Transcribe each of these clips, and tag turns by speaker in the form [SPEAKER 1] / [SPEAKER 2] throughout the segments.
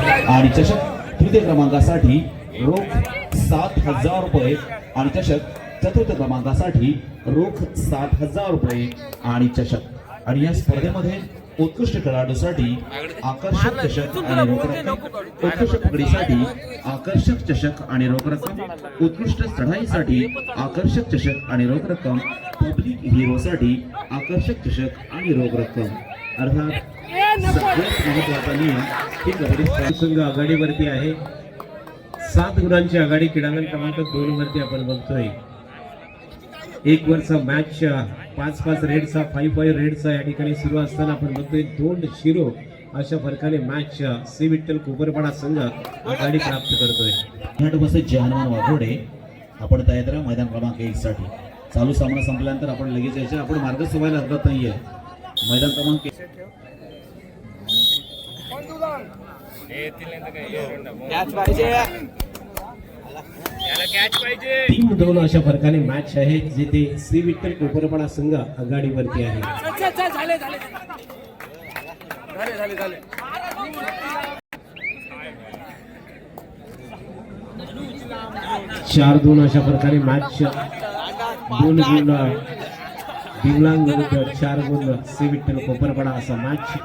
[SPEAKER 1] आणि चषक तृतीय क्रमांकासाठी रोख सात हजार रुपये आणि चषक चतुर्थ क्रमांकासाठी रोख सात हजार रुपये आणि चषक. आणि या स्पर्धेमध्ये उत्कृष्ट खेळाडूसाठी आकर्षक चषक आणि रोख रक्कम उत्कृष्ट पकडीसाठी आकर्षक चषक आणि रोख रक्कम उत्कृष्ट चढाईसाठी आकर्षक चषक आणि रोख रक्कम पब्लिक हिरोसाठी आकर्षक चषक आणि रोख रक्कम अर्थात सगळ्यात महत्त्वाचा नियम ही कबड्डी
[SPEAKER 2] संघ आघाडीवरती आहे. सात गुणांची आघाडी क्रीडांगण क्रमांक दोन वरती आपण बघतोय. एक वरचा मॅच पाच पाच रेडचा फाईव्ह फाईव्ह रेडचा या ठिकाणी सुरू असताना आपण बघतोय दोन शिरो अशा फरकाने मॅच सी विठ्ठल कोपरपाडा संघ आघाडी प्राप्त करतोय.
[SPEAKER 1] कर्नाटक बसेस जहानमान वाघोडे. आपण तयार मैदान क्रमांक एक साठी. चालू सामना संपल्यानंतर आपण लगेच यायचे. आपण मार्ग सोबायला हरकत नाहीये. मैदान क्रमांक
[SPEAKER 2] तीन दोन अशा फरकाने मॅच आहे जिथे श्री विठ्ठल कोपरपाडा संघ आघाडीवरती आहे. चार दोन अशा प्रकारे मॅच दोन गुण दिवलांग विरुद्ध चार गुण सी विठ्ठल कोपरपाडा असा मॅच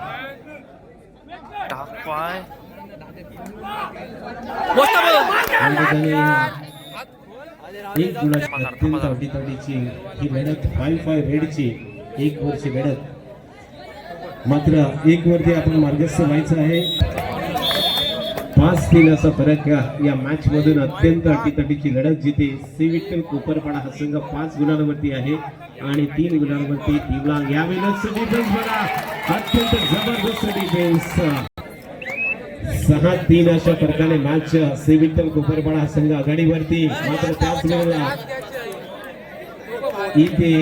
[SPEAKER 2] एक गुणाची अत्यंत अटीतटीची ही लढत फाईव्ह फाईव्ह रेडची एक वरची लढत. मात्र एक वरती आपण मार्गस्थ व्हायचं आहे. पाच तीन फरक या- मॅच मधून अत्यंत अटीतटीची लढत जिथे सी विठ्ठल कोपरपाडा हा संघ पाच गुणांवरती आहे आणि तीन गुणांवरती टीमला यावेळेस डिफेन्स बघा. अत्यंत जबरदस्त डिफेन्स सहा तीन अशा प्रकारे मॅच सी विठ्ठल कोपरपाडा हा संघ आघाडीवरती. मात्र त्याच वेळेला इथे